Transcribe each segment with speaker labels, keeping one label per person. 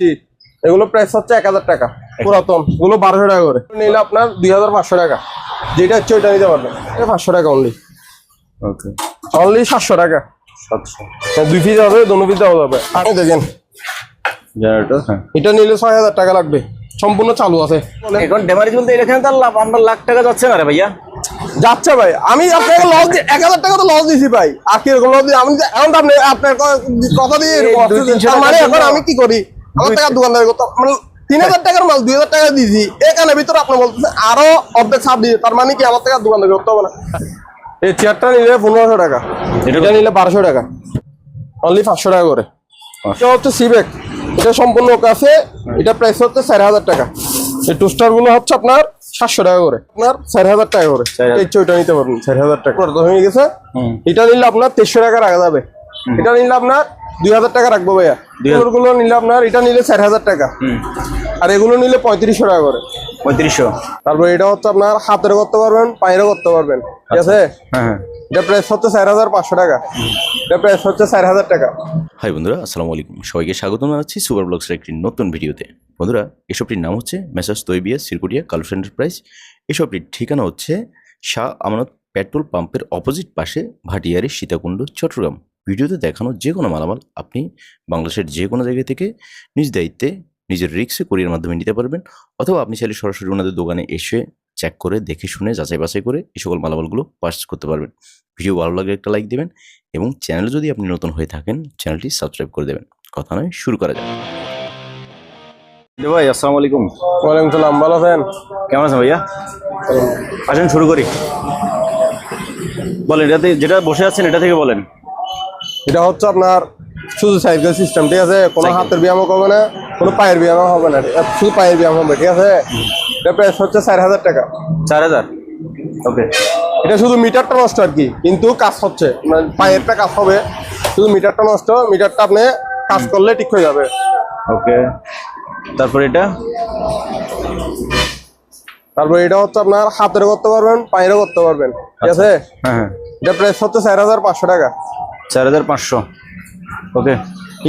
Speaker 1: জি। এগুলো প্রাইস হচ্ছে এক হাজার টাকা পুরাতন। এগুলো বারোশো টাকা করে। নিলে আপনার দুই হাজার পাঁচশো টাকা। যেটা হচ্ছে ওইটা নিতে পারবেন। এটা পাঁচশো টাকা অনলি
Speaker 2: ওকে।
Speaker 1: অনলি সাতশো টাকা।
Speaker 2: সাতশো।
Speaker 1: দুই পিস হবে দোনো পিস দেওয়া যাবে আর এই দেখেন।
Speaker 2: হ্যাঁ।
Speaker 1: এটা নিলে ছয় হাজার টাকা লাগবে। সম্পূর্ণ চালু আছে।
Speaker 2: এখন ডেমারেজ বলতে এখানে তার লাভ আমরা লাখ টাকা যাচ্ছে না রে ভাইয়া।
Speaker 1: যাচ্ছে ভাই। আমি আপনাকে লস দিই এক হাজার টাকা তো লস দিয়েছি ভাই। আর কীরকম লস দিই? আমি এখন আপনি আপনার কথা দিয়ে মানে এখন আমি কি করি? আমার টাকা দোকানদারি করতে মানে তিন হাজার টাকার মাল দুই হাজার টাকা দিয়েছি এখানে ভিতরে আপনি বলতেছেন আরও অর্ধেক ছাড় দিয়ে তার মানে কি আমার টাকা দোকানদারি করতে হবে না। এই চেয়ারটা নিলে পনেরোশো টাকা।
Speaker 2: এটা
Speaker 1: নিলে বারোশো টাকা। অনলি পাঁচশো টাকা করে। এটা হচ্ছে সিবেক এটা সম্পূর্ণ ওকে আছে। এটা প্রাইস হচ্ছে চার হাজার টাকা। এই টুস্টারগুলো হচ্ছে আপনার সাতশো টাকা করে। আপনার চার হাজার টাকা করে।
Speaker 2: 4,000
Speaker 1: এই নিতে পারবেন। চার হাজার টাকা। হয়ে গেছে এটা নিলে আপনার তেইশশো টাকা রাখা যাবে। এটা নিলে আপনার দুই হাজার টাকা রাখব ভাইয়া। গুলো নিলে আপনার এটা নিলে চার হাজার টাকা। আর এগুলো নিলে পঁয়ত্রিশশো টাকা করে।
Speaker 2: পঁয়ত্রিশশো।
Speaker 1: তারপর এটা হচ্ছে আপনার হাতের করতে পারবেন পায়েরও করতে পারবেন। ঠিক আছে?
Speaker 2: হ্যাঁ হ্যাঁ।
Speaker 1: এটা প্রাইস হচ্ছে চার হাজার পাঁচশো টাকা। এটা প্রাইস হচ্ছে চার হাজার টাকা।
Speaker 3: হাই বন্ধুরা আসসালামু আলাইকুম। সবাইকে স্বাগত জানাচ্ছি সুপার ব্লগসের একটি নতুন ভিডিওতে। বন্ধুরা এসবটির নাম হচ্ছে মেসাজ তৈবিয়া সিরকুটিয়া কালুস এন্টারপ্রাইজ এসবটির ঠিকানা হচ্ছে শাহ আমানত পেট্রোল পাম্পের অপোজিট পাশে ভাটিয়ারি সীতাকুণ্ড চট্টগ্রাম। ভিডিওতে দেখানো যে কোনো মালামাল আপনি বাংলাদেশের যে কোনো জায়গা থেকে নিজ দায়িত্বে নিজের রিক্সে কোরিয়ার মাধ্যমে নিতে পারবেন অথবা আপনি চাইলে সরাসরি ওনাদের দোকানে এসে চেক করে দেখে শুনে যাচাই বাছাই করে এই সকল মালামালগুলো পার্চেস করতে পারবেন। ভিডিও ভালো লাগলে একটা লাইক দেবেন এবং চ্যানেল যদি আপনি নতুন হয়ে থাকেন চ্যানেলটি সাবস্ক্রাইব করে দেবেন। কথা নয় শুরু করা যাক।
Speaker 2: ভাই আসসালামু আলাইকুম।
Speaker 1: ওয়ালাইকুম সালাম ভালো আছেন?
Speaker 2: কেমন আছেন ভাইয়া? আসেন শুরু করি। বলেন এটাতে যেটা বসে আছেন এটা থেকে বলেন।
Speaker 1: এটা হচ্ছে আপনার শুধু সাইকেল সিস্টেম ঠিক আছে? কোনো হাতের ব্যায়ামও হবে না কোনো পায়ের ব্যায়ামও হবে না শুধু পায়ের ব্যায়াম হবে ঠিক আছে? এটা প্রাইস হচ্ছে চার হাজার টাকা।
Speaker 2: চার হাজার? ওকে
Speaker 1: এটা শুধু মিটারটা নষ্ট আর কি কিন্তু কাজ হচ্ছে। মানে পায়েরটা কাজ হবে। শুধু মিটারটা নষ্ট মিটারটা আপনি কাজ করলে ঠিক হয়ে যাবে।
Speaker 2: ওকে তারপর এটা?
Speaker 1: তারপর এটা হচ্ছে আপনার হাতের করতে পারবেন পায়েরও করতে পারবেন ঠিক আছে?
Speaker 2: হ্যাঁ হ্যাঁ।
Speaker 1: এটা প্রাইস হচ্ছে চার হাজার পাঁচশো টাকা।
Speaker 2: চার হাজার পাঁচশো। ওকে।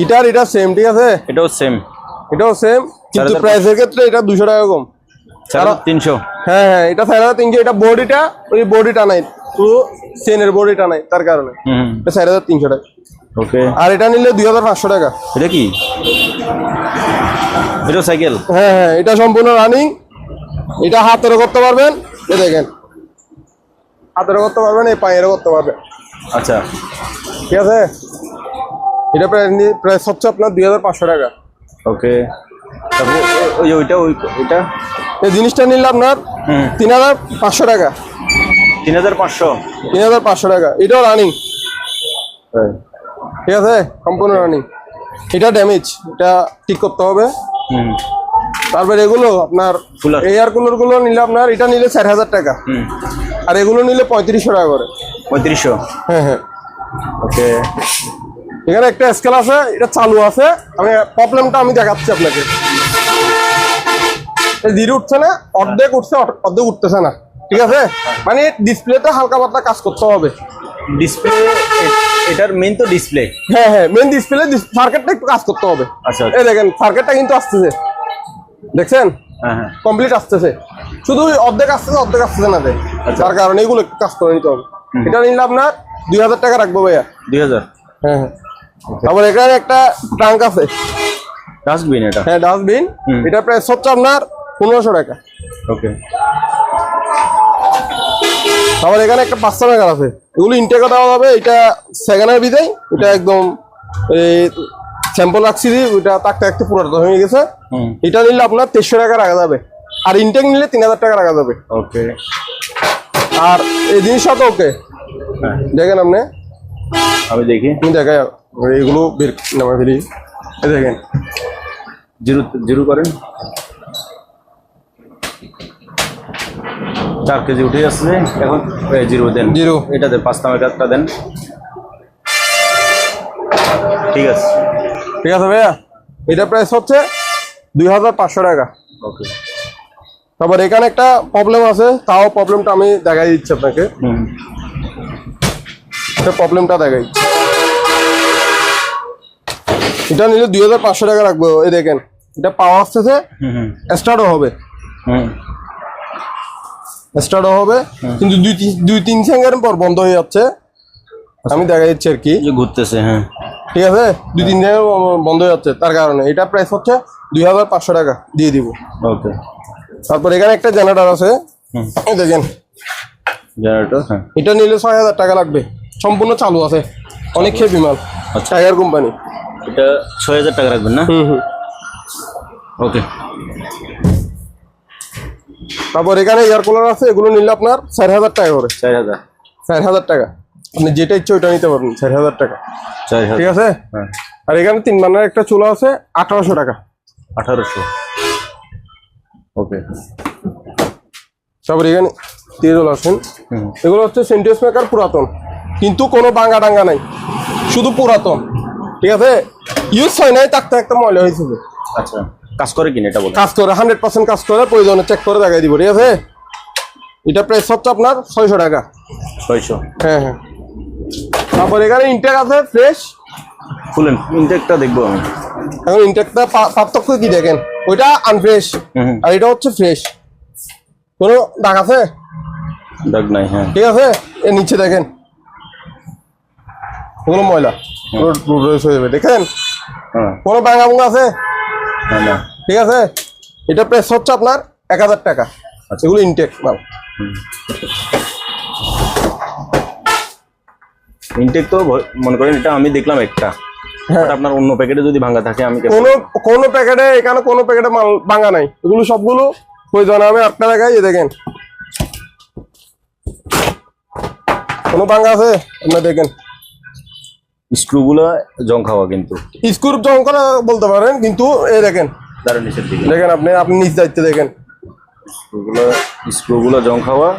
Speaker 1: এটার এটা সেম ঠিক আছে?
Speaker 2: এটাও সেম
Speaker 1: এটাও সেম কিন্তু প্রাইসের ক্ষেত্রে এটা দুশো টাকা কম।
Speaker 2: তিনশো।
Speaker 1: হ্যাঁ হ্যাঁ এটা চার হাজার তিনশো এটা বডিটা ওই বডিটা নাই। পুরো চেনের বডিটা নাই তার কারণে।
Speaker 2: হুম
Speaker 1: এটা চার হাজার তিনশো টাকা।
Speaker 2: ওকে।
Speaker 1: আর এটা নিলে দুই হাজার পাঁচশো টাকা।
Speaker 2: এটা কি? এটা সাইকেল
Speaker 1: হ্যাঁ হ্যাঁ এটা সম্পূর্ণ রানিং এটা হাতেরও করতে পারবেন দেখেন। হাতেরও করতে পারবেন এই পায়েরও করতে পারবেন।
Speaker 2: আচ্ছা।
Speaker 1: ঠিক আছে? এটা প্রায় প্রাইস হচ্ছে আপনার দুই হাজার পাঁচশো টাকা।
Speaker 2: ওকে। তারপর ওই ওইটা ওই ওইটা?
Speaker 1: এই জিনিসটা নিলে আপনার তিন হাজার পাঁচশো টাকা।
Speaker 2: তিন হাজার পাঁচশো?
Speaker 1: তিন হাজার পাঁচশো টাকা। এটাও রানিং ঠিক আছে? সম্পূর্ণ রানিং এটা ড্যামেজ এটা ঠিক করতে হবে। তারপর এগুলো আপনার. এয়ার কুলারগুলো নিলে আপনার এটা নিলে চার হাজার টাকা। আর এগুলো নিলে পঁয়ত্রিশশো টাকা করে।
Speaker 2: পঁয়ত্রিশশো।
Speaker 1: হ্যাঁ হ্যাঁ।
Speaker 2: ওকে।
Speaker 1: এখানে একটা স্কেল আছে এটা চালু আছে। আমি প্রবলেমটা আমি দেখাচ্ছি আপনাকে। জিরো উঠছে না অর্ধেক উঠছে অর্ধেক উঠতেছে না। ঠিক আছে? মানে ডিসপ্লেতে হালকা পাতলা কাজ করতে হবে।
Speaker 2: ডিসপ্লে এটার মেইন তো ডিসপ্লে
Speaker 1: হ্যাঁ হ্যাঁ মেন ডিসপ্লে সার্কিটটা একটু কাজ করতে হবে।
Speaker 2: আচ্ছা
Speaker 1: এই দেখেন সার্কিটটা কিন্তু আসতেছে। দেখছেন?
Speaker 2: হ্যাঁ হ্যাঁ।
Speaker 1: কমপ্লিট আসতেছে। শুধু অর্ধেক আসতেছে অর্ধেক আসতেছে না
Speaker 2: আচ্ছা।
Speaker 1: তার কারণে এগুলো একটু কাজ করে নিতে হবে। এটা নিলে আপনার দুই হাজার টাকা রাখব ভাইয়া।
Speaker 2: দুই হাজার?
Speaker 1: হ্যাঁ হ্যাঁ। তারপর এখানে একটা ট্রাঙ্ক আছে।
Speaker 2: ডাস্টবিন এটা?
Speaker 1: হ্যাঁ ডাস্টবিন। এটা প্রায় হচ্ছে আপনার পনেরোশো টাকা।
Speaker 2: ওকে।
Speaker 1: তারপর এখানে একটা পাঁচশো টাকার আছে। এগুলো ইনটেকও দেওয়া যাবে এটা সেকেন্ডের বিদায়। এটা একদম এই স্যাম্পল রাখছি ওইটা তাকতে একটু পুরোটা হয়ে গেছে। এটা নিলে আপনার তেইশশো টাকা রাখা যাবে। আর ইনটেক নিলে তিন হাজার টাকা রাখা যাবে।
Speaker 2: ওকে।
Speaker 1: আর এই জিনিসটা তো ওকে
Speaker 2: হ্যাঁ।
Speaker 1: দেখেন আপনি?
Speaker 2: আমি দেখি।
Speaker 1: আপনি দেখাই এইগুলো বের নামা ফেলি। দেখেন।
Speaker 2: জিরো জিরো করেন। চার কেজি উঠে আসছে এখন জিরো দেন।
Speaker 1: জিরো।
Speaker 2: এটা দেন পাঁচ কাজটা দেন। ঠিক আছে।
Speaker 1: ঠিক আছে ভাইয়া? এটা প্রাইস হচ্ছে দুই হাজার পাঁচশো টাকা।
Speaker 2: ওকে
Speaker 1: তারপর এখানে একটা প্রবলেম আছে তাও প্রবলেমটা আমি দেখাই দিচ্ছি আপনাকে। প্রবলেমটা দেখাই। এটা নিলে দুই হাজার পাঁচশো টাকা রাখব এই দেখেন। এটা পাওয়া আসতেছে স্টার্টও হবে। স্টার্টও হবে কিন্তু দুই তিন- দুই তিন সেকেন্ড পর বন্ধ হয়ে যাচ্ছে। আমি দেখা যাচ্ছে আর কি।
Speaker 2: যে ঘুরতেছে হ্যাঁ।
Speaker 1: ঠিক আছে? দুই তিন সেকেন্ড বন্ধ হয়ে যাচ্ছে তার কারণে। এটা প্রাইস হচ্ছে দুই হাজার পাঁচশো টাকা দিয়ে দিব।
Speaker 2: ওকে
Speaker 1: তারপর এখানে একটা জেনারেটর আছে। দেখেন।
Speaker 2: জেনারেটর হ্যাঁ।
Speaker 1: এটা নিলে ছয় হাজার টাকা লাগবে। সম্পূর্ণ চালু আছে। অনেক খেপি মাল।
Speaker 2: আচ্ছা।
Speaker 1: টাইগার কোম্পানি
Speaker 2: এটা ছয় হাজার টাকা রাখবেন না?
Speaker 1: হুম হুম।
Speaker 2: ওকে।
Speaker 1: তারপর এখানে এয়ার কুলার আছে। এগুলো নিলে আপনার চার হাজার টাকা করে।
Speaker 2: চার হাজার।
Speaker 1: চার হাজার টাকা। আপনি যেটা ইচ্ছে ওইটা নিতে পারবেন। চার হাজার টাকা। ঠিক আছে?
Speaker 2: হ্যাঁ।
Speaker 1: আর এখানে তিন মানের একটা চুলা আছে আঠারোশো টাকা।
Speaker 2: আঠারোশো। ওকে।
Speaker 1: তারপর এখানে তেরোল
Speaker 2: হুম।
Speaker 1: এগুলো হচ্ছে সেন্টিউস মেকার পুরাতন। কিন্তু কোনো বাঙ্গা ডাঙ্গা নাই। শুধু পুরাতন। ঠিক আছে? ইউজ হয় নাই থাকতে একটা ময়লা হয়েছে। যে।
Speaker 2: আচ্ছা। কাজ করে কিনা এটা বলো
Speaker 1: কাজ করে হান্ড্রেড পার্সেন্ট কাজ করে প্রয়োজনে চেক করে দেখাই দিব ঠিক আছে? এটা প্রাইস হচ্ছে আপনার ছয়শো টাকা।
Speaker 2: ছয়শো।
Speaker 1: হ্যাঁ হ্যাঁ। তারপর এখানে ইনটেক আছে ফ্রেশ
Speaker 2: ফুলেন ইনটেকটা দেখব আমি।
Speaker 1: এখন ইনটেকটা পার্থক্য কি দেখেন? ওইটা আনফ্রেশ আর এটা হচ্ছে ফ্রেশ কোনো দাগ আছে?
Speaker 2: দাগ নাই হ্যাঁ।
Speaker 1: ঠিক আছে? এর নিচে দেখেন। ওগুলো ময়লা। রয়েছে হয়ে যাবে। দেখেন?
Speaker 2: হ্যাঁ।
Speaker 1: কোনো ভাঙা ভুঙা আছে? ঠিক আছে? এটা প্রাইস হচ্ছে আপনার এক হাজার টাকা।
Speaker 2: আচ্ছা।
Speaker 1: এগুলো ইনটেক মাল।
Speaker 2: ইনটেক তো মনে করেন এটা আমি দেখলাম একটা। আপনার অন্য প্যাকেটে যদি ভাঙা থাকে আমি
Speaker 1: কোনো কোনো প্যাকেটে এখানে কোনো প্যাকেটে মাল ভাঙা নাই। এগুলো সবগুলো প্রয়োজন আমি আপনার দেখাই দেখেন। কোনো ভাঙা আছে? আপনার দেখেন।
Speaker 2: স্ক্রুগুলো জং খাওয়া কিন্তু।
Speaker 1: স্ক্রু জং করা বলতে পারেন কিন্তু এই দেখেন।
Speaker 2: দাঁড়ান নিচের দিকে।
Speaker 1: দেখেন আপনি আপনি দায়িত্বে দেখেন।
Speaker 2: স্ক্রুগুলো স্ক্রুগুলো জং খাওয়া।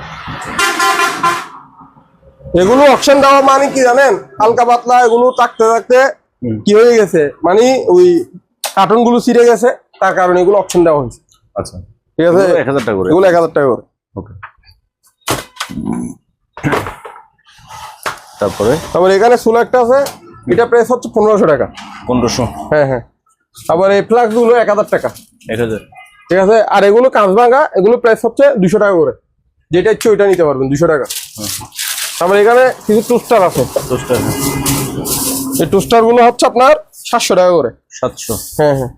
Speaker 1: এগুলো অপশন দেওয়া মানে কি জানেন? হালকা পাতলা এগুলো থাকতে থাকতে। কি হয়ে গেছে? মানে ওই কার্টুনগুলো ছিঁড়ে গেছে তার কারণে এগুলো অপশন দেওয়া হয়েছে।
Speaker 2: আচ্ছা।
Speaker 1: ঠিক আছে?
Speaker 2: এক হাজার টাকা করে।
Speaker 1: এগুলো এক হাজার টাকা করে।
Speaker 2: ওকে। তারপরে?
Speaker 1: তারপর এখানে চুলা একটা আছে এটা প্রাইস হচ্ছে পনেরোশো টাকা।
Speaker 2: পনেরোশো।
Speaker 1: হ্যাঁ হ্যাঁ। তারপর এই ফ্লাক্সগুলো এক হাজার টাকা।
Speaker 2: এক হাজার।
Speaker 1: ঠিক আছে? আর এগুলো কাঁচ ভাঙা এগুলো প্রাইস হচ্ছে দুশো টাকা করে। যেটা ইচ্ছে ওইটা নিতে পারবেন দুশো টাকা। তারপর এখানে কিছু টুস্টার আছে।
Speaker 2: দশটা
Speaker 1: এই টুস্টারগুলো হচ্ছে আপনার সাতশো টাকা করে।
Speaker 2: সাতশো।
Speaker 1: হ্যাঁ হ্যাঁ।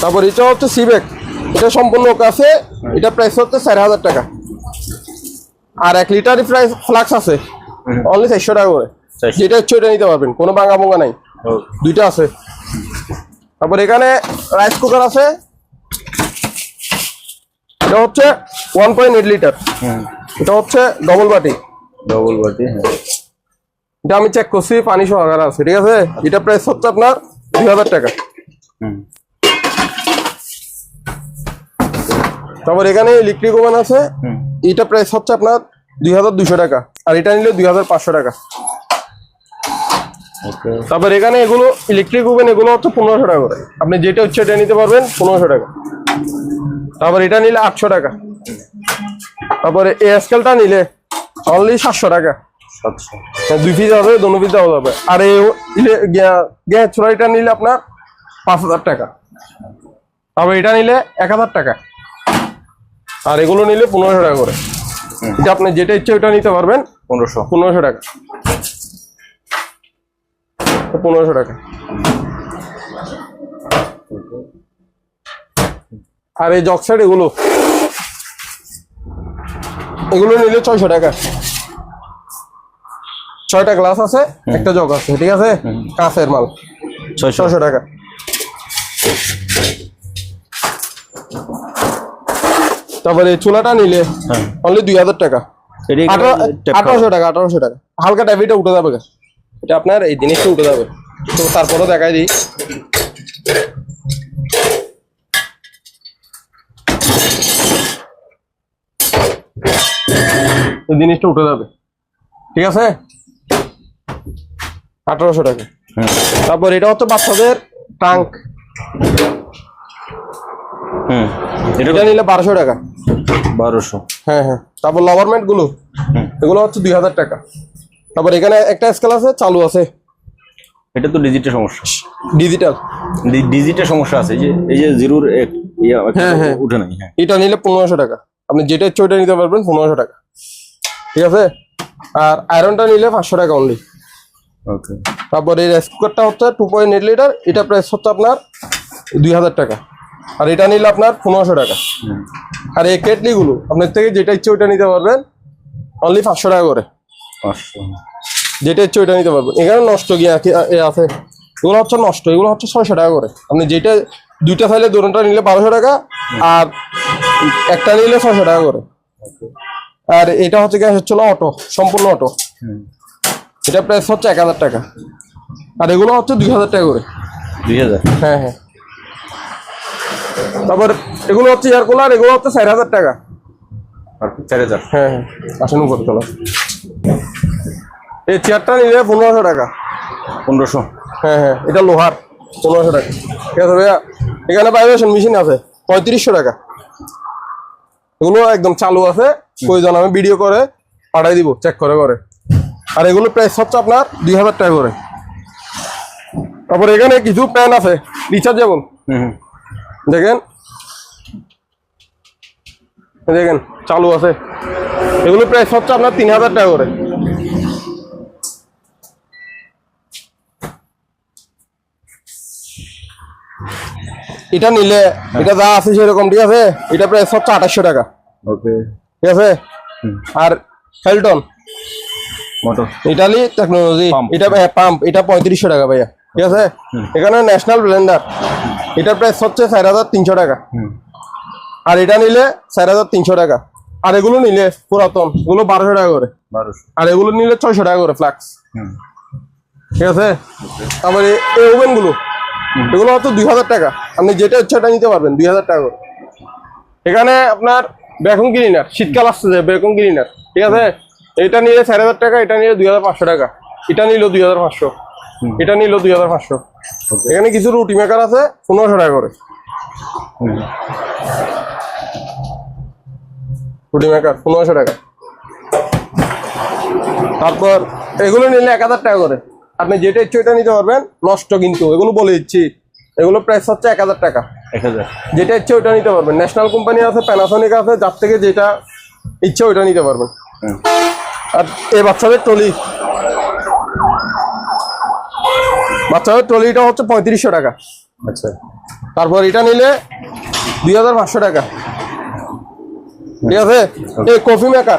Speaker 1: তারপর এটা হচ্ছে সিবেক এটা সম্পূর্ণ কাছে এটা প্রাইস হচ্ছে চার হাজার টাকা। আর এক লিটারই প্রাইস ফ্লাক্স আছে। অনলি চারশো টাকা করে। যেটা হচ্ছে ওইটা নিতে পারবেন কোনো ভাঙা ভোঙা নাই। দুইটা আছে। তারপর এখানে রাইস কুকার আছে। এটা হচ্ছে ওয়ান পয়েন্ট এইট লিটার এটা হচ্ছে ডবল বাটি।
Speaker 2: ডবল বাটি হ্যাঁ।
Speaker 1: এটা আমি চেক করছি পানি সহকারে আছে ঠিক আছে? এটা প্রাইস হচ্ছে আপনার দুই হাজার টাকা। তারপর এখানে ইলেকট্রিক ওভেন আছে এটা প্রাইস হচ্ছে আপনার দুই হাজার দুশো টাকা আর এটা নিলে দুই হাজার পাঁচশো টাকা। তারপর এখানে এগুলো ইলেকট্রিক ওভেন এগুলো হচ্ছে পনেরোশো টাকা করে। আপনি যেটা হচ্ছে এটা নিতে পারবেন পনেরোশো টাকা। তারপর এটা নিলে আটশো টাকা। তারপরে এই স্কেলটা নিলে অনলি সাতশো টাকা।
Speaker 2: সাতশো
Speaker 1: হ্যাঁ, দুই পিস হবে দোনো পিস দেওয়া যাবে আর এই গ্যাস চুলাইটা নিলে আপনার পাঁচ হাজার টাকা। তারপর এটা নিলে এক হাজার টাকা। আর এগুলো নিলে পনেরোশো টাকা করে। এটা আপনি যেটা ইচ্ছে ওইটা নিতে পারবেন।
Speaker 2: পনেরোশো।
Speaker 1: পনেরোশো টাকা। পনেরোশো টাকা। আর এই জগ সাইড এগুলো। এগুলো নিলে ছয়শো টাকা। ছয়টা গ্লাস আছে একটা জগ আছে ঠিক আছে? কাঁচের মাল।
Speaker 2: ছয়শো।
Speaker 1: টাকা। তারপরে চুলাটা নিলে
Speaker 2: হ্যাঁ।
Speaker 1: অনলি দুই হাজার টাকা। আঠারোশো টাকা আঠারোশো টাকা। হালকা টাইপিটা উঠে যাবে। এটা আপনার এই জিনিসটা উঠে যাবে। তো তারপরেও দেখাই দিই। জিনিসটা উঠে যাবে। ঠিক আছে? আঠারোশো টাকা।
Speaker 2: হুম
Speaker 1: তারপর এটা হচ্ছে বাচ্চাদের ট্রাঙ্ক
Speaker 2: হুম এটা
Speaker 1: এটা নিলে বারোশো টাকা।
Speaker 2: বারোশো।
Speaker 1: হ্যাঁ হ্যাঁ। তারপর
Speaker 2: লভারমেন্টগুলো
Speaker 1: এগুলো হচ্ছে দুই হাজার টাকা। তারপর এখানে একটা স্কেল আছে চালু আছে।
Speaker 2: এটা তো ডিজিটের সমস্যা।
Speaker 1: ডিজিটাল
Speaker 2: ডি- ডিজিটের সমস্যা আছে যে এই যে জিরোর
Speaker 1: হ্যাঁ, হ্যাঁ।
Speaker 2: উঠে নাই হ্যাঁ।
Speaker 1: এটা নিলে পনেরোশো টাকা। আপনি যেটা ইচ্ছে ওইটা নিতে পারবেন পনেরোশো টাকা। ঠিক আছে? আর আয়রনটা নিলে পাঁচশো টাকা অনলি
Speaker 2: ওকে।
Speaker 1: তারপরে এই রাইস কুকারটা হচ্ছে টু পয়েন্ট এইট লিটার এটা প্রাইস হচ্ছে আপনার দুই হাজার টাকা। আর এটা নিলে আপনার পনেরোশো টাকা। আর এই কেটলিগুলো আপনার থেকে যেটা ইচ্ছে ওইটা নিতে পারবেন অনলি পাঁচশো টাকা করে।
Speaker 2: পাঁচশো।
Speaker 1: যেটা ইচ্ছে ওইটা নিতে পারবেন। এখানে নষ্ট গিয়ে আছে এগুলো হচ্ছে নষ্ট এগুলো হচ্ছে ছয়শো টাকা করে। আপনি যেটা দুইটা চাইলে দুটা নিলে বারোশো টাকা আর একটা নিলে ছয়শো টাকা করে। আর এটা হচ্ছে গ্যাস হচ্ছিল অটো সম্পূর্ণ অটো। এটা প্রাইস হচ্ছে এক হাজার টাকা। আর এগুলো হচ্ছে দুই হাজার টাকা করে।
Speaker 2: দুই হাজার?
Speaker 1: হ্যাঁ হ্যাঁ। তারপর এগুলো হচ্ছে এয়ার কুলার এগুলো হচ্ছে চার হাজার টাকা।
Speaker 2: আর চার হাজার?
Speaker 1: হ্যাঁ হ্যাঁ। আসেন উপরে চলো। এই চেয়ারটা নিলে পনেরোশো টাকা।
Speaker 2: পনেরোশো?
Speaker 1: হ্যাঁ হ্যাঁ। এটা লোহার পনেরোশো টাকা। ঠিক আছে ভাইয়া এখানে ভাইব্রেশন মেশিন আছে পঁয়ত্রিশশো টাকা। এগুলো একদম চালু আছে প্রয়োজন আমি ভিডিও করে পাঠাই দিব চেক করে করে। আর এগুলো প্রাইস হচ্ছে আপনার দুই হাজার টাকা করে। তারপর এখানে কিছু প্যান আছে রিচার্জেবল। দেখেন। দেখেন চালু আছে। এগুলো প্রাইস হচ্ছে আপনার তিন হাজার টাকা করে। এটা নিলে এটা যা আছে সেরকম ঠিক আছে? এটা প্রাইস হচ্ছে আঠাশশো টাকা।
Speaker 2: ওকে
Speaker 1: ঠিক আছে? আর হেলটন
Speaker 2: মোটর
Speaker 1: ইটালি টেকনোলজি এটা পাম্প এটা পঁয়ত্রিশশো টাকা ভাইয়া। ঠিক আছে? এখানে ন্যাশনাল ব্লেন্ডার এটার প্রাইস হচ্ছে চার হাজার তিনশো টাকা। আর এটা নিলে চার হাজার তিনশো টাকা। আর এগুলো নিলে পুরাতন। এগুলো বারোশো টাকা করে। আর এগুলো নিলে ছয়শো টাকা করে ফ্লাক্স ঠিক আছে? তারপরে এই ওভেনগুলো এগুলো হচ্ছে দুই হাজার টাকা। আপনি যেটা ইচ্ছা এটা নিতে পারবেন দুই হাজার টাকা করে। এখানে আপনার ভ্যাকুম ক্লিনার শীতকাল আসছে যে ভ্যাকুম ক্লিনার ঠিক আছে? এটা নিলে চার হাজার টাকা এটা নিলে দুই হাজার পাঁচশো টাকা। এটা নিল দুই হাজার পাঁচশো। এটা নিল দুই হাজার পাঁচশো। এখানে কিছু রুটি মেকার আছে পনেরোশো টাকা করে। রুটি মেকার পনেরোশো টাকা। তারপর এগুলো নিলে এক হাজার টাকা করে। আপনি যেটা ইচ্ছে ওইটা নিতে পারবেন নষ্ট কিন্তু এগুলো বলে দিচ্ছি। এগুলো প্রাইস হচ্ছে এক হাজার টাকা।
Speaker 2: এক হাজার।
Speaker 1: যেটা ইচ্ছে ওইটা নিতে পারবেন। ন্যাশনাল কোম্পানি আছে প্যানাসনিক আছে যার থেকে যেটা ইচ্ছে ওইটা নিতে পারবেন। আর এই বাচ্চাদের ট্রলি। বাচ্চাদের ট্রলিটা হচ্ছে পঁয়ত্রিশশো টাকা।
Speaker 2: আচ্ছা।
Speaker 1: তারপর এটা নিলে দুই হাজার পাঁচশো টাকা। ঠিক আছে? এই কফি মেকার।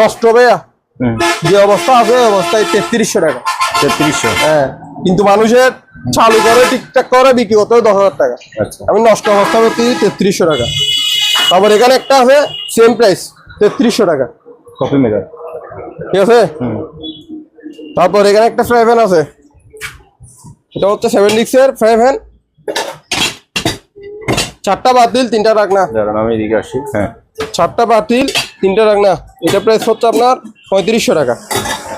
Speaker 1: নষ্ট
Speaker 2: হুম।
Speaker 1: যে অবস্থা আছে ওই অবস্থায় তেত্রিশশো টাকা।
Speaker 2: তেত্রিশশো।
Speaker 1: হ্যাঁ কিন্তু মানুষের চালু করে ঠিকঠাক করে বিক্রি করতে হয় দশ হাজার টাকা।
Speaker 2: আচ্ছা।
Speaker 1: আমি নষ্ট অবস্থা করতে তেত্রিশশো টাকা। তারপর এখানে একটা আছে সেম প্রাইস তেত্রিশশো টাকা।
Speaker 2: Coffee maker.
Speaker 1: ঠিক আছে? তারপর এখানে একটা ফ্রাই প্যান আছে। এটা হচ্ছে সেভেন ডিক্সের ফ্রাই প্যান চারটা বাতিল তিনটা রাখনা।
Speaker 2: দাঁড়ান আমি এদিকে আসি। হ্যাঁ।
Speaker 1: চারটা বাতিল তিনটা রাখনা। এটা প্রাইস হচ্ছে আপনার পঁয়ত্রিশশো টাকা।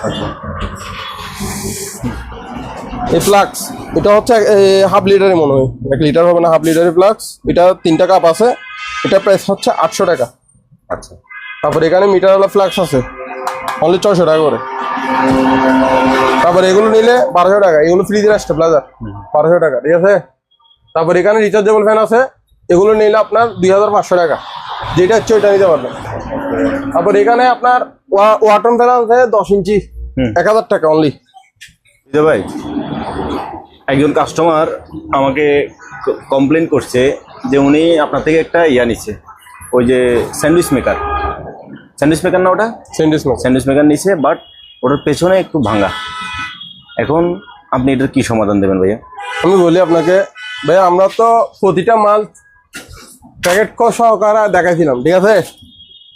Speaker 2: আচ্ছা।
Speaker 1: এই ফ্লাক্স এটা হচ্ছে হাফ লিটারের মনে হয়। এক লিটার হবে না হাফ লিটারের ফ্লাক্স এটা তিনটা কাপ আছে। এটা প্রাইস হচ্ছে আটশো টাকা।
Speaker 2: আচ্ছা।
Speaker 1: তারপর এখানে মিটারওয়ালা ফ্লাক্স আছে। অনলি ছয়শো টাকা করে। তারপর এগুলো নিলে বারোশো টাকা এগুলো ফ্রিজের আসছে প্লাজার বারোশো টাকা ঠিক আছে? তারপর এখানে রিচার্জেবল ফ্যান আছে এগুলো নিলে আপনার দুই হাজার পাঁচশো টাকা। যেটা হচ্ছে ওইটা নিতে পারবেন। তারপর এখানে আপনার ওয়াটন ফ্যান আছে দশ ইঞ্চি এক হাজার টাকা অনলি
Speaker 2: ভাই একজন কাস্টমার আমাকে কমপ্লেন করছে যে উনি আপনার থেকে একটা ইয়া নিচ্ছে ওই যে স্যান্ডউইচ মেকার স্যান্ডউইচ মেকার না ওটা?
Speaker 1: সেন্ডিস মাছ
Speaker 2: স্যান্ডউইচ মেকার নিচ্ছে বাট ওটার পেছনে একটু ভাঙা। এখন আপনি এটার কি সমাধান দেবেন ভাইয়া?
Speaker 1: আমি বলি আপনাকে ভাইয়া আমরা তো প্রতিটা মাল প্যাকেট সহকারে দেখাইছিলাম ঠিক আছে?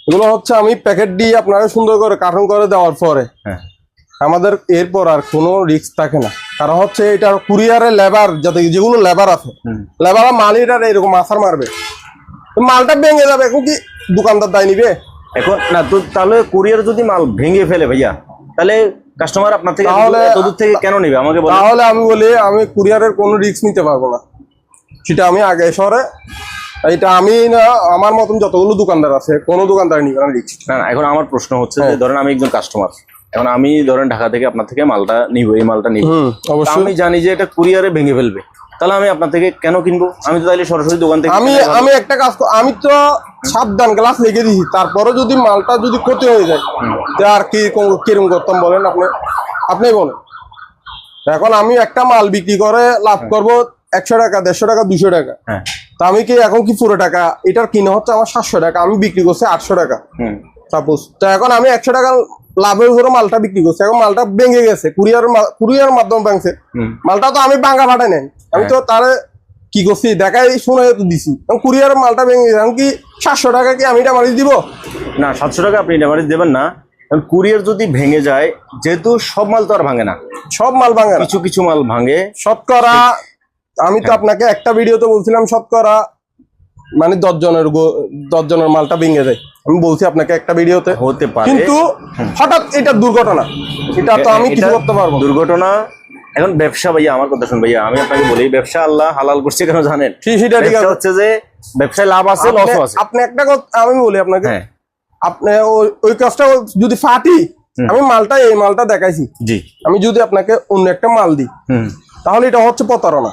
Speaker 1: এগুলো হচ্ছে আমি প্যাকেট দিয়ে আপনাকে সুন্দর করে কার্টন করে দেওয়ার পরে।
Speaker 2: হ্যাঁ।
Speaker 1: আমাদের এরপর আর কোনো রিস্ক থাকে না। কারণ হচ্ছে এটা কুরিয়ারের লেবার যাতে যেগুলো লেবার আছে। লেবার মালিটার এরকম আসার মারবে। তো মালটা ভেঙে যাবে এখন কি দোকানদার দায় নিবে?
Speaker 2: এখন না তো তাহলে কুরিয়ার যদি মাল ভেঙে ফেলে ভাইয়া তাহলে কাস্টমার আপনার থেকে
Speaker 1: তাহলে-
Speaker 2: এত দূর থেকে কেন নেবে? আমাকে বলেন।
Speaker 1: তাহলে আমি বলি আমি কুরিয়ারের কোনো রিস্ক নিতে পারব না। সেটা আমি আগে শহরে এটা আমি না আমার মতন যতগুলো দোকানদার আছে কোনো দোকানদার নিবে না রিস্ক
Speaker 2: না না এখন আমার প্রশ্ন হচ্ছে যে
Speaker 1: হ্যাঁ।
Speaker 2: ধরেন আমি একজন কাস্টমার এখন আমি ধরেন ঢাকা থেকে আপনার থেকে মালটা নিব এই মালটা নিব।
Speaker 1: অবশ্যই।
Speaker 2: আমি জানি যে এটা কুরিয়ারে ভেঙে ফেলবে। তাহলে আমি আপনার থেকে কেন কিনবো? আমি তো তাহলে সরাসরি দোকান থেকে
Speaker 1: আমি আমি একটা কাজ আমি তো সাবধান গ্লাস লিখে দিছি তারপরে যদি মালটা যদি ক্ষতি হয়ে যায় আর কি কিরম করতাম বলেন আপনি? আপনি বলেন। এখন আমি একটা মাল বিক্রি করে লাভ করব একশো টাকা দেড়শো টাকা দুশো টাকা।
Speaker 2: হ্যাঁ।
Speaker 1: তা আমি কি এখন কি পুরো টাকা? এটার কিনে হচ্ছে আমার সাতশো টাকা আমি বিক্রি করছি আটশো টাকা। সাপোজ। তো এখন আমি একশো টাকা লাভের উপরে মালটা বিক্রি করছি। এখন মালটা ভেঙে গেছে। কুরিয়ার কুরিয়ার মাধ্যমে ভাঙছে। মালটা তো আমি ভাঙা ফাটাই নাই। আমি তো তারে কি করছি? দেখাই শুনে তো দিছি। কুরিয়ার মালটা ভেঙে গেছে আমি কি? সাতশো টাকা কি আমি মারি দিব?
Speaker 2: না সাতশো টাকা আপনি ডেমারেজ দেবেন না। কারণ কুরিয়ার যদি ভেঙে যায় যেহেতু সব মাল তো আর ভাঙে না।
Speaker 1: সব মাল ভাঙে
Speaker 2: কিছু কিছু মাল ভাঙে।
Speaker 1: শতকরা আমি তো আপনাকে একটা ভিডিওতে বলছিলাম শতকরা মানে দশ জনের গো- দশ মালটা ভেঙে যায় আমি বলছি আপনাকে একটা ভিডিওতে।
Speaker 2: হতে পারে।
Speaker 1: কিন্তু হঠাৎ এটা দুর্ঘটনা। এটা তো আমি কিছু করতে পারব
Speaker 2: দুর্ঘটনা এখন ব্যবসা ভাইয়া আমার কথা শুন ভাইয়া আমি আপনাকে বলি ব্যবসা আল্লাহ হালাল করছে কেন জানেন?
Speaker 1: সেটা
Speaker 2: হচ্ছে যে ব্যবসায় লাভ আছে আছে।
Speaker 1: আপনি একটা কথা আমি বলি আপনাকে।
Speaker 2: হ্যাঁ।
Speaker 1: আপনি ওই- ওই কাজটা যদি ফাটি আমি মালটা এই মালটা দেখাইছি।
Speaker 2: জি।
Speaker 1: আমি যদি আপনাকে অন্য একটা মাল দিই তাহলে এটা হচ্ছে প্রতারণা।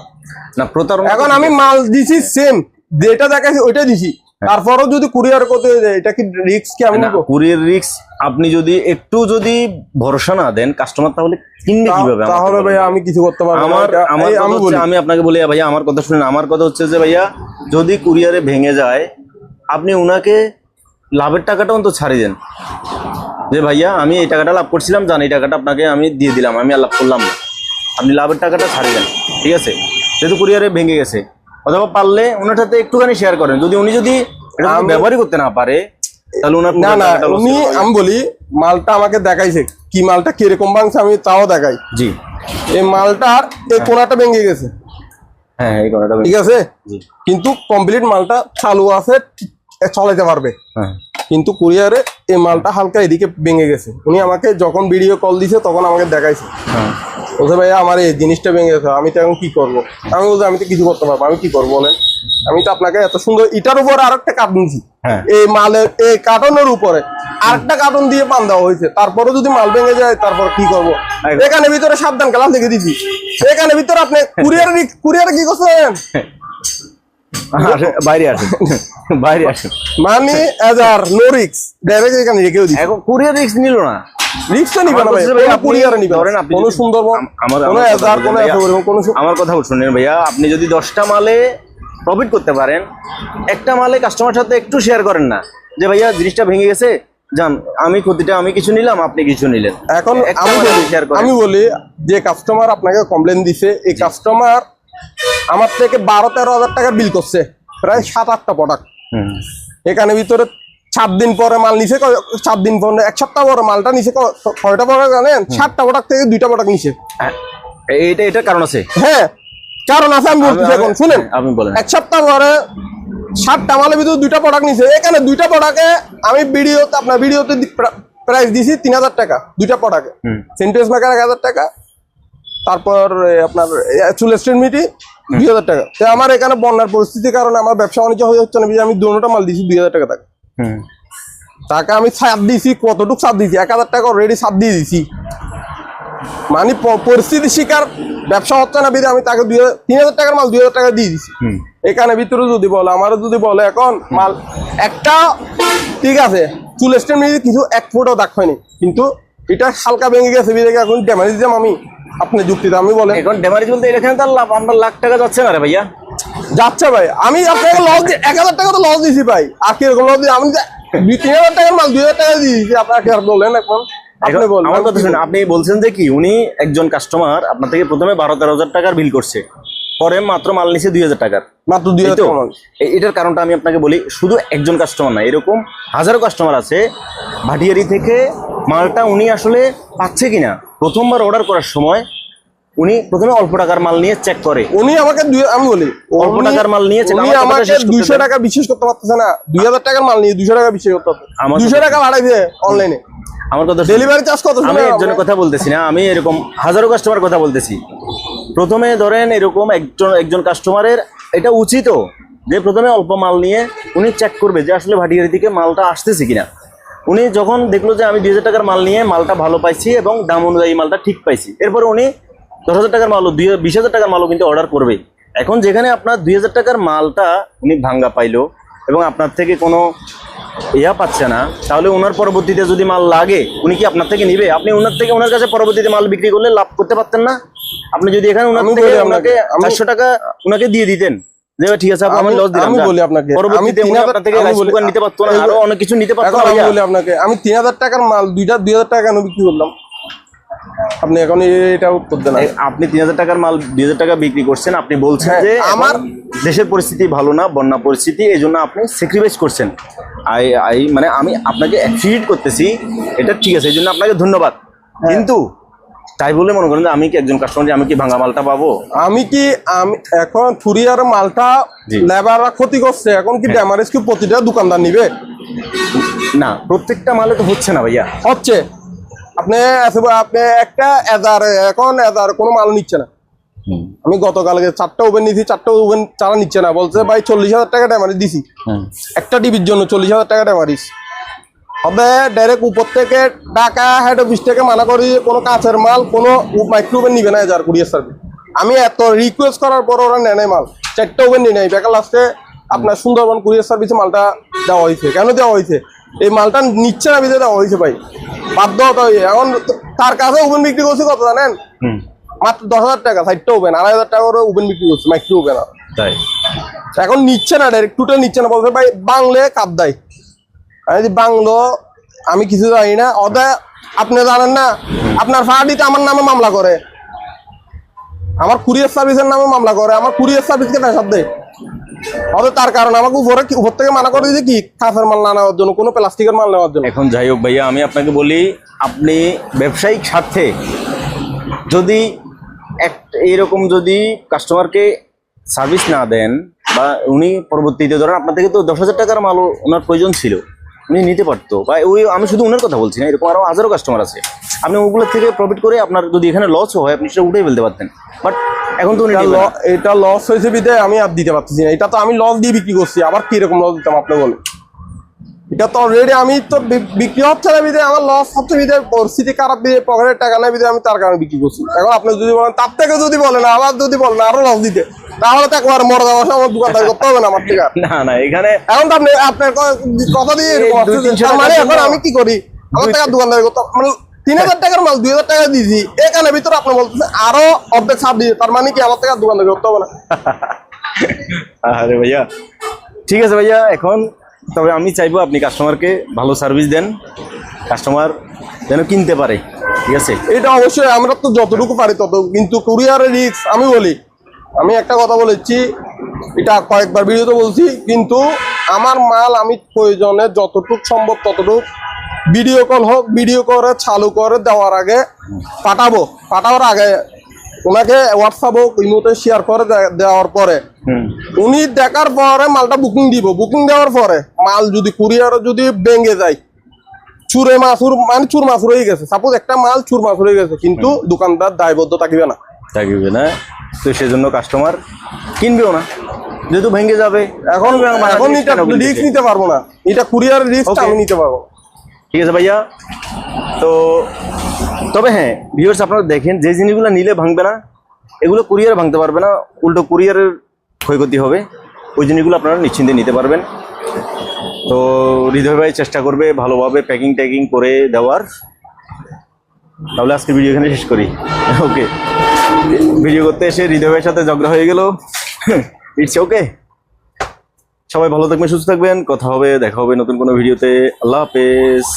Speaker 2: না প্রতারণা
Speaker 1: এখন আমি মাল দিছি সেম যেটা দেখাইছি ওইটা দিছি। তারপরেও যদি কুরিয়ার করতে যায় এটা কি রিস্ক কি আমি
Speaker 2: কুরিয়ার রিক্স আপনি যদি একটু যদি ভরসা না দেন কাস্টমার তাহলে কিনবে কীভাবে?
Speaker 1: তাহলে
Speaker 2: বলেন?
Speaker 1: ভাই আমি কিছু করতে পারব
Speaker 2: আমার আমার
Speaker 1: আমি বলি।
Speaker 2: আমি আপনাকে বলি ভাইয়া আমার কথা শুনেন। আমার কথা হচ্ছে যে ভাইয়া যদি কুরিয়ারে ভেঙে যায় আপনি উনাকে লাভের টাকাটা অন্তত ছাড়িয়ে দেন। যে ভাইয়া আমি এই টাকাটা লাভ করছিলাম জান এই টাকাটা আপনাকে আমি দিয়ে দিলাম আমি আর লাভ করলাম না। আপনি লাভের টাকাটা ছাড়িয়ে দেন ঠিক আছে? যেহেতু কুরিয়ারে ভেঙে গেছে অথবা পারলে ওনার সাথে একটুখানি শেয়ার করেন। যদি উনি যদি এটা ব্যবহারই করতে না পারে তাহলে ওনার
Speaker 1: না না উনি আমি বলি মালটা আমাকে দেখাইছে। কি মালটা কীরকম ভাঙছে আমি তাও দেখাই।
Speaker 2: জি।
Speaker 1: এই মালটার এই কোনাটা ভেঙে গেছে।
Speaker 2: হ্যাঁ এই কথাটা
Speaker 1: ঠিক আছে?
Speaker 2: জি।
Speaker 1: কিন্তু কমপ্লিট মালটা চালু আছে চালাতে পারবে।
Speaker 2: হ্যাঁ।
Speaker 1: কিন্তু কুরিয়ারে এই মালটা হালকা এদিকে ভেঙে গেছে। উনি আমাকে যখন ভিডিও কল দিছে তখন আমাকে দেখাইছে।
Speaker 2: হ্যাঁ।
Speaker 1: বলছে ভাইয়া আমার এই জিনিসটা ভেঙে গেছে আমি তো এখন কি করব? আমি বলছি আমি তো কিছু করতে পারব আমি কি করব বলেন? আমি তো আপনাকে এত সুন্দর এটার উপরে আরেকটা কার্টুন দিছি।
Speaker 2: হ্যাঁ।
Speaker 1: এই মালের এই কার্টনের উপরে আরেকটা কার্টুন দিয়ে পান দেওয়া হয়েছে। তারপরে যদি মাল ভেঙে যায় তারপর কি করব? এখানে ভিতরে সাবধান ক্লাস লিখে দিছি। এখানে ভিতরে আপনি কুরিয়ার কুরিয়ারে কি করছেন?
Speaker 2: বাইরে আসেন। বাইরে আসেন।
Speaker 1: মানে এজার নো রিক্স ডাইরেক্ট এখানে রেখেও দিছি।
Speaker 2: এখন কুরিয়ার রিস্ক নিল না।
Speaker 1: রিক্স নিবে না ভাই
Speaker 2: আমার কাছে ভাই
Speaker 1: কোনো
Speaker 2: আপনি
Speaker 1: কুরিয়ারে নিবে
Speaker 2: ধরেন আপনি
Speaker 1: কোনো সুন্দরবন
Speaker 2: আমার-
Speaker 1: কোনো
Speaker 2: কথা
Speaker 1: এজার
Speaker 2: বলছেন
Speaker 1: কোনো
Speaker 2: ভাইয়া।
Speaker 1: কোনো
Speaker 2: আমার কথা শুনেন ভাইয়া আপনি যদি দশটা মালে প্রফিট করতে পারেন একটা মালে কাস্টমার সাথে একটু শেয়ার করেন না। যে ভাইয়া জিনিসটা ভেঙে গেছে যান আমি ক্ষতিটা আমি কিছু নিলাম আপনি কিছু নিলেন।
Speaker 1: এখন আমি বলি আমি বলি যে কাস্টমার আপনাকে কমপ্লেন দিছে এই কাস্টমার আমার থেকে বারো তেরো হাজার টাকা বিল করছে প্রায় সাত আটটা প্রোডাক্ট। এখানে ভিতরে সাত দিন পরে মাল নিছে সাত দিন পরে এক সপ্তাহ পরে মালটা ক- কয়টা প্রোডাক্ট জানেন? সাতটা প্রোডাক্ট থেকে দুইটা প্রোডাক্ট নিছে।
Speaker 2: হ্যাঁ, এইটা এটার কারণ আছে?
Speaker 1: হ্যাঁ। কারণ আছে আমি বলতেছি এখন শুনেন।
Speaker 2: আপনি বলেন।
Speaker 1: এক সপ্তাহ পরে সাতটা মালের ভিতরে দুইটা প্রোডাক্ট নিছে। এখানে দুইটা প্রোডাক্টে আমি ভিডিওতে আপনার ভিডিওতে প্রাইস দিছি তিন হাজার টাকা দুইটা প্রোডাক্টে
Speaker 2: হুম।
Speaker 1: সেন্টেন্স মেকার এক হাজার টাকা তারপর আপনার চুল স্টেন মিটি দুই হাজার টাকা। তো আমার এখানে বন্যার পরিস্থিতির কারণে আমার ব্যবসা বাণিজ্য হয়ে হচ্ছে না আমি দুটোটা মাল দিছি দুই হাজার টাকা টাকা
Speaker 2: হুম।
Speaker 1: টাকা আমি ছাপ দিয়েছি কতটুক ছাপ দিয়েছি? এক হাজার টাকা অলরেডি ছাপ দিয়ে দিছি মানে পরিস্থিতি শিকার ব্যবসা হচ্ছে না বিধে আমি তাকে দুই তিন হাজার টাকার মাল দুই হাজার টাকা দিয়ে দিছি। এখানে ভিতরে যদি বলে আমারও যদি বলে এখন মাল একটা ঠিক আছে চুল স্টেম নিয়ে কিছু এক ফুটও দাগ হয়নি। কিন্তু এটা হালকা ভেঙে গেছে বিধে এখন ড্যামেজ দিতাম আমি। আপনি যুক্তিতে আমি বলেন।
Speaker 2: এখন ডেমারেজ বলতে এখানে তার লাভ আপনার লাখ টাকা যাচ্ছে না রে ভাইয়া।
Speaker 1: যাচ্ছে ভাই। আমি আপনাকে লস এক হাজার টাকা তো লস দিয়েছি ভাই। আর কীরকম লস দিই আমি দুই তিন হাজার টাকার মাল দুই হাজার টাকা দিয়েছি। আপনাকে আর বললেন এখন? আপনি
Speaker 2: আমার কথা শুনুন আপনি বলছেন যে কি উনি একজন কাস্টমার আপনার থেকে প্রথমে বারো তেরো হাজার টাকার বিল করছে। পরে মাত্র মাল নিছে দুই হাজার টাকার।
Speaker 1: মাত্র দুই হাজার
Speaker 2: এটার কারণটা আমি আপনাকে বলি শুধু একজন কাস্টমার না এরকম হাজারো কাস্টমার আছে। ভাটিয়ারি থেকে মালটা উনি আসলে পাচ্ছে কিনা প্রথমবার অর্ডার করার সময় উনি প্রথমে অল্প টাকার মাল নিয়ে চেক করে।
Speaker 1: উনি আমাকে আমি বলি
Speaker 2: অল্প টাকার মাল
Speaker 1: উনি আমাকে দুইশো। টাকা বিশ্বাস করতে পারতেছে না। দুই হাজার টাকার মাল নিয়ে দুইশো টাকা বিশ্বাস করতে পারতেছে।
Speaker 2: আমার
Speaker 1: দুইশো টাকা বাড়াইছে অনলাইনে
Speaker 2: আমার কথা
Speaker 1: ডেলিভারি চার্জ কত
Speaker 2: আমি
Speaker 1: শুনে
Speaker 2: একজনের কথা বলতেছি না। আমি এরকম হাজারো কাস্টমার কথা বলতেছি। প্রথমে ধরেন এরকম একজন একজন কাস্টমারের এটা উচিতও যে প্রথমে অল্প মাল নিয়ে উনি চেক করবে যে আসলে ভাটিয়ারি থেকে মালটা আসতেছে কিনা। উনি যখন দেখল যে আমি দুই হাজার টাকার মাল নিয়ে মালটা ভালো পাইছি এবং দাম অনুযায়ী মালটা ঠিক পাইছি। এরপর উনি দশ হাজার টাকার মালও দুই বিশ হাজার টাকার মালও কিন্তু অর্ডার করবে এখন যেখানে আপনার দুই হাজার টাকার মালটা উনি ভাঙ্গা পাইলো এবং আপনার থেকে কোনো ইয়া পাচ্ছে না তাহলে ওনার পরবর্তীতে যদি মাল লাগে উনি কি আপনার থেকে নিবে? আপনি ওনার থেকে ওনার কাছে পরবর্তীতে মাল বিক্রি করলে লাভ করতে পারতেন না? আপনি যদি এখানে ওনার থেকে ওনাকে চারশো টাকা ওনাকে দিয়ে দিতেন যে ঠিক আছে
Speaker 1: আমি-
Speaker 2: লস দিলাম
Speaker 1: আমি বলি আপনাকে,
Speaker 2: পরবর্তীতে উনি আপনার থেকে
Speaker 1: আমি
Speaker 2: রাইস
Speaker 1: বলি-
Speaker 2: কুকার নিতে পারতো না আরও অনেক কিছু নিতে পারতো না
Speaker 1: আমি বলি আপনাকে আমি তিন হাজার টাকার মাল দুইটা দুই হাজার টাকা বিক্রি করলাম? আপনি এখন এটা উত্তর দেন।
Speaker 2: আপনি তিন হাজার টাকার মাল দুই হাজার টাকা বিক্রি করছেন আপনি বলছেন
Speaker 1: হ্যাঁ,
Speaker 2: যে
Speaker 1: আমার-
Speaker 2: দেশের পরিস্থিতি ভালো না বন্যা পরিস্থিতি এই জন্য আপনি স্যাক্রিফাইস করছেন। আই আই মানে আমি আপনাকে অ্যাপ্রিসিয়েট করতেছি এটা ঠিক আছে এই জন্য আপনাকে ধন্যবাদ।
Speaker 1: হ্যাঁ।
Speaker 2: কিন্তু তাই বলে মনে করেন যে আমি কি একজন কাস্টমার যে আমি কি ভাঙা মালটা পাবো?
Speaker 1: আমি কি আমি এখন ফুরিয়ার মালটা। লেবাররা ক্ষতি করছে এখন কি ড্যামারেজ কি প্রতিটা দোকানদার নিবে?
Speaker 2: না প্রত্যেকটা মালে তো হচ্ছে না ভাইয়া।
Speaker 1: হচ্ছে। আপনি আপনি একটা এজার এখন এজার কোনো মাল নিচ্ছে না। আমি গতকালকে চারটা ওভেন নিয়েছি চারটা ওভেন চারা নিচ্ছে না বলছে ভাই চল্লিশ হাজার টাকা ড্যামারিজ দিছি। একটা টিভির জন্য চল্লিশ হাজার টাকা ড্যামারিজ হবে ডাইরেক্ট উপর থেকে ঢাকা হেড অফিস থেকে মানা করি কোনো কাঁচের মাল কোনো মাইক্রো ওভেন নিবে না এজার কুরিয়ার সার্ভিস আমি এত রিকোয়েস্ট করার পর ওরা নেয় নাই মাল। চারটা ওভেন নিয়ে নেয় বেকার লাস্টে আপনার সুন্দরবন কুরিয়ার সার্ভিসে মালটা দেওয়া হয়েছে। কেন দেওয়া হয়েছে? এই মালটা নিচ্ছে না বিধে দেওয়া হয়েছে ভাই। বাধ্য হতে হয়েছে। এখন তার কাছে ওভেন বিক্রি করছে কত জানেন? মাত্র দশ হাজার টাকা চারটা ওভেন আড়াই হাজার টাকা করে ওভেন বিক্রি করছে মাইক্রো ওভেন
Speaker 2: তাই?
Speaker 1: এখন নিচ্ছে না ডাইরেক্ট টুটে নিচ্ছে না। বলছে ভাই বাংলে কাপ দেয়। আমি যদি বাংলো আমি কিছু জানি না। ওদের আপনি জানেন না আপনার ফার্ডিতে আমার নামে মামলা করে। আমার কুরিয়ার সার্ভিসের নামে মামলা করে। আমার কুরিয়ার সার্ভিসকে পেশাব দেয়। ওদের তার কারণে আমাকে উপরে উপর থেকে মানা করে দিয়েছে কি? কাঁচের মাল না নেওয়ার জন্য, কোনো প্লাস্টিকের মাল নেওয়ার জন্য।
Speaker 2: এখন যাই হোক ভাইয়া, আমি আপনাকে বলি, আপনি ব্যবসায়িক স্বার্থে যদি এক এইরকম যদি কাস্টমারকে সার্ভিস না দেন, বা উনি পরবর্তীতে ধরেন আপনার থেকে তো দশ হাজার টাকার মালও ওনার প্রয়োজন ছিল, উনি নিতে পারতো, বা ওই আমি শুধু ওনার কথা বলছি না, এরকম আরও হাজারো কাস্টমার আছে। আপনি ওগুলোর থেকে প্রফিট করে আপনার যদি এখানে লসও হয়, আপনি সেটা উঠেই ফেলতে পারতেন। বাট এখন তো
Speaker 1: এটা লস হয়েছে বিদে আমি আর দিতে পারতেছি না। এটা তো আমি লস দিয়ে বিক্রি করছি। আবার কীরকম লস দিতাম আপনি বলেন? এটা তো অলরেডি আমি তো বিক্রি হচ্ছে না বিদে আমার লস হচ্ছে বিদে পরিস্থিতি খারাপ বিদে পকেটের টাকা নাই বিদে আমি তার কারণে বিক্রি করছি। এখন আপনি যদি বলেন তার থেকে যদি বলেন আবার যদি বলেন আরও লস দিতে তাহলে তো একবার মরে যাওয়ার সময় আমার দোকানদারি করতে হবে না আমার আর।
Speaker 2: না না এখানে
Speaker 1: এখন তো আপনি আপনার কথা দিয়ে মানে এখন আমি কি করি? আমার টাকা দোকানদারি করতে মানে তিন হাজার টাকার মাল দুই হাজার টাকা দিয়েছি। এখানে ভিতরে আপনি বলতেছেন আরও অর্ধেক ছাড় দিয়ে তার মানে কি আমার টাকা দোকানদারি করতে হবে না?
Speaker 2: আরে ভাইয়া ঠিক আছে ভাইয়া এখন তবে আমি চাইব আপনি কাস্টমারকে ভালো সার্ভিস দেন কাস্টমার যেন কিনতে পারে ঠিক আছে?
Speaker 1: এটা অবশ্যই আমরা তো যতটুকু পারি তত কিন্তু কুরিয়ারের রিস্ক আমি বলি আমি একটা কথা বলেছি এটা কয়েকবার ভিডিওতে বলছি কিন্তু আমার মাল আমি প্রয়োজনে যতটুক সম্ভব ততটুকু ভিডিও কল হোক ভিডিও করে চালু করে দেওয়ার আগে পাঠাবো। পাঠাবার আগে ওনাকে হোয়াটসঅ্যাপ হোক ইমোতে শেয়ার করে দেওয়ার পরে উনি দেখার পরে মালটা বুকিং দিব। বুকিং দেওয়ার পরে মাল যদি কুরিয়ার যদি ভেঙে যায় চুরে মাসুর মানে চুর মাসুর হয়ে গেছে। সাপোজ একটা মাল চুর মাসুর হয়ে গেছে কিন্তু দোকানদার দায়বদ্ধ থাকবে না।
Speaker 2: থাকবে না। তো সেজন্য কাস্টমার কিনবেও না। যেহেতু ভেঙে যাবে
Speaker 1: এখন এখন এটা রিস্ক নিতে পারব না। এটা কুরিয়ার রিস্ক আমি নিতে পারব। না।
Speaker 2: ঠিক আছে ভাইয়া? তো তবে হ্যাঁ ভিউয়ার্স আপনারা দেখেন, যে জিনিসগুলো নিলে ভাঙবে না, এগুলো কুরিয়ার ভাঙতে পারবে না, উল্টো কুরিয়ারের ক্ষয়ক্ষতি হবে, ওই জিনিসগুলো আপনারা নিশ্চিন্তে নিতে পারবেন। তো হৃদয় ভাই চেষ্টা করবে ভালোভাবে প্যাকিং ট্যাকিং করে দেওয়ার। তাহলে আজকে ভিডিও এখানে শেষ করি। ওকে ভিডিও করতে এসে হৃদয় ভাইয়ের সাথে ঝগড়া হয়ে গেল। ইটস ওকে সবাই ভালো থাকবেন সুস্থ থাকবেন। কথা হবে দেখা হবে নতুন কোনো ভিডিওতে। আল্লাহ হাফেজ।